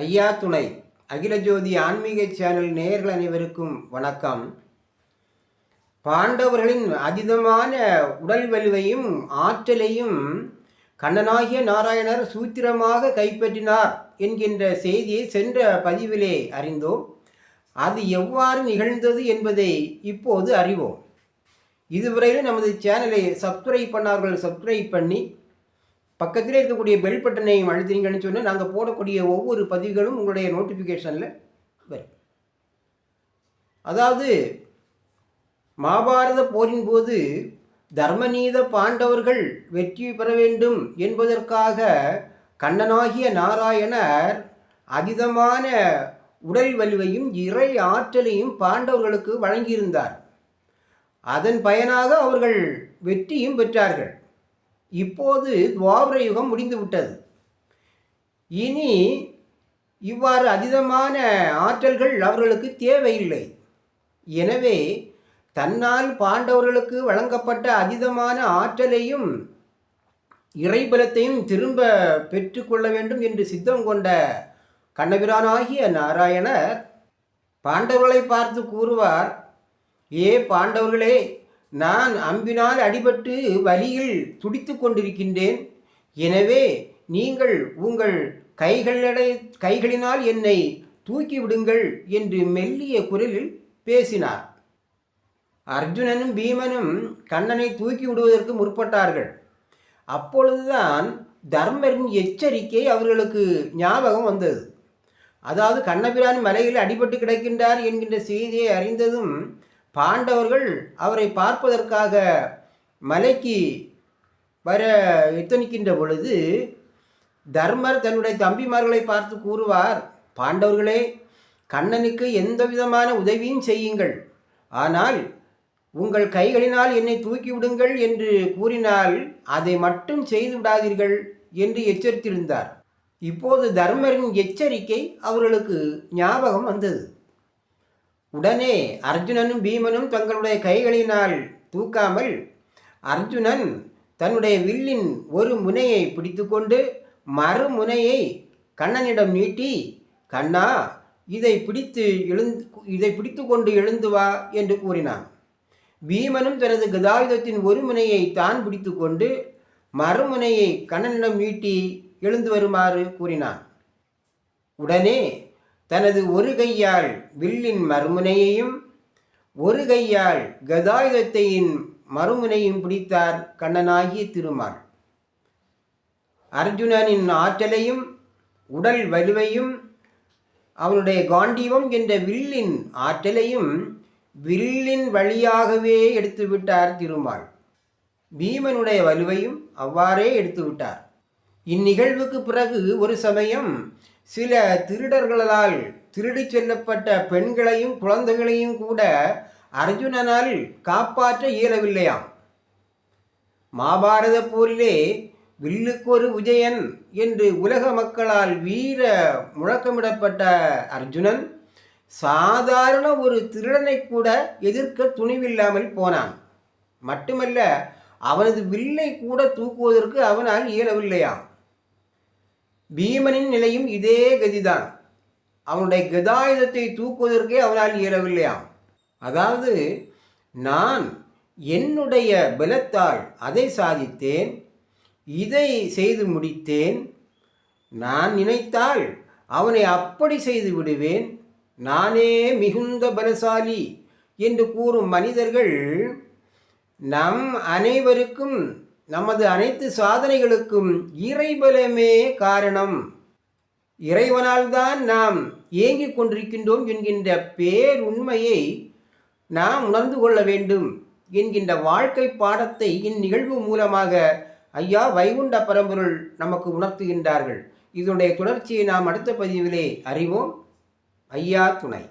ஐயா துணை. அகில ஜோதி ஆன்மீக சேனல் நேயர்கள் அனைவருக்கும் வணக்கம். பாண்டவர்களின் அதீதமான உடல் வலுவையும் ஆற்றலையும் கண்ணனாகிய நாராயணர் சூத்திரமாக கைப்பற்றினார் என்கின்ற செய்தியை சென்ற பதிவிலே அறிந்தோம். அது எவ்வாறு நிகழ்ந்தது என்பதை இப்போது அறிவோம். இதுவரையிலும் நமது சேனலை சப்ஸ்கிரைப் பண்ணார்கள் சப்ஸ்கிரைப் பண்ணி பக்கத்திலே இருக்கக்கூடிய பெல் பட்டனையும் அழுத்தினீங்கன்னு சொன்னால் நாங்கள் போடக்கூடிய ஒவ்வொரு பதிவுகளும் உங்களுடைய நோட்டிஃபிகேஷனில் வரும். அதாவது மகாபாரத போரின் போது தர்மநீத பாண்டவர்கள் வெற்றி பெற வேண்டும் என்பதற்காக கண்ணனாகிய நாராயணர் அதிதமான உடல் வலுவையும் இறை ஆற்றலையும் பாண்டவர்களுக்கு வழங்கியிருந்தார். அதன் பயனாக அவர்கள் வெற்றியும் பெற்றார்கள். இப்போது துவாபர யுகம் முடிந்து விட்டது. இனி இவ்வாறு அதீதமான ஆற்றல்கள் அவர்களுக்கு தேவையில்லை. எனவே தன்னால் பாண்டவர்களுக்கு வழங்கப்பட்ட அதீதமான ஆற்றலையும் இறைபலத்தையும் திரும்ப பெற்றுக்கொள்ள வேண்டும் என்று சித்தம் கொண்ட கண்ணபிரானாகிய நாராயணர் பாண்டவர்களை பார்த்து கூறுவார் ஏ பாண்டவர்களே நான் அம்பினால் அடிபட்டு வலியில் துடித்து கொண்டிருக்கின்றேன். எனவே நீங்கள் உங்கள் கைகளடை கைகளினால் என்னை தூக்கி விடுங்கள் என்று மெல்லிய குரலில் பேசினார். அர்ஜுனனும் பீமனும் கண்ணனை தூக்கி விடுவதற்கு முற்பட்டார்கள். அப்பொழுதுதான் தர்மரின் எச்சரிக்கை அவர்களுக்கு ஞாபகம் வந்தது. அதாவது கண்ணபிரான் மலையில் அடிபட்டு கிடக்கின்றார் என்கின்ற செய்தியை அறிந்ததும் பாண்டவர்கள் அவரை பார்ப்பதற்காக மலைக்கு வர எத்தனிக்கின்ற பொழுது தர்மர் தன்னுடைய தம்பிமார்களை பார்த்து கூறுவார் பாண்டவர்களே கண்ணனுக்கு எந்த விதமான உதவியும் செய்யுங்கள். ஆனால் உங்கள் கைகளினால் என்னை தூக்கி விடுங்கள் என்று கூறினால் அதை மட்டும் செய்து விடாதீர்கள் என்று எச்சரித்திருந்தார். இப்போது தர்மரின் எச்சரிக்கை அவர்களுக்கு ஞாபகம் வந்தது. உடனே அர்ஜுனனும் பீமனும் தங்களுடைய கைகளினால் தூக்காமல் அர்ஜுனன் தன்னுடைய வில்லின் ஒரு முனையை பிடித்துக்கொண்டு மறுமுனையை கண்ணனிடம் நீட்டி கண்ணா இதை பிடித்து எழுந்து இதை பிடித்து கொண்டு எழுந்து வா என்று கூறினான். பீமனும் தனது கதாயுதத்தின் ஒரு முனையை தான் பிடித்து கொண்டு மறுமுனையை கண்ணனிடம் நீட்டி எழுந்து வருமாறு கூறினான். உடனே தனது ஒரு கையால் வில்லின் மறுமுனையையும் ஒரு கையால் கதாயுதத்தையின் மறுமுனையும் பிடித்தார் கண்ணனாகிய திருமால். அர்ஜுனனின் ஆற்றலையும் உடல் வலுவையும் அவனுடைய காண்டீவம் என்ற வில்லின் ஆற்றலையும் வில்லின் வழியாகவே எடுத்து விட்டார் திருமால். பீமனுடைய வலுவையும் அவ்வாறே எடுத்து விட்டார். இந்நிகழ்வுக்கு பிறகு ஒரு சமயம் சில திருடர்களால் திருடிச் செல்லப்பட்ட பெண்களையும் குழந்தைகளையும் கூட அர்ஜுனனால் காப்பாற்ற இயலவில்லையாம். மாபாரத போரிலே வில்லுக்கொரு விஜயன் என்று உலக மக்களால் வீர முழக்கமிடப்பட்ட அர்ஜுனன் சாதாரண ஒரு திருடனை கூட எதிர்க்க துணிவில்லாமல் போனான். மட்டுமல்ல அவனது வில்லை கூட தூக்குவதற்கு அவனால் இயலவில்லையாம். பீமனின் நிலையும் இதே கதிதான். அவனுடைய கதாயுதத்தை தூக்குவதற்கே அவனால் இயலவில்லையாம். அதாவது நான் என்னுடைய பலத்தால் அதை சாதித்தேன் இதை செய்து முடித்தேன் நான் நினைத்தால் அவனை அப்படி செய்து விடுவேன் நானே மிகுந்த பலசாலி என்று கூறும் மனிதர்கள் நம் அனைவருக்கும் நமது அனைத்து சாதனைகளுக்கும் இறைபலமே காரணம். இறைவனால் தான் நாம் ஏங்கிக் கொண்டிருக்கின்றோம் என்கின்ற பேருண்மையை நாம் உணர்ந்து கொள்ள வேண்டும் என்கின்ற வாழ்க்கை பாடத்தை இந்நிகழ்வு மூலமாக ஐயா வைகுண்ட பரம்பொருள் நமக்கு உணர்த்துகின்றார்கள். இதனுடைய தொடர்ச்சியை நாம் அடுத்த பதிவிலே அறிவோம். ஐயா துணை.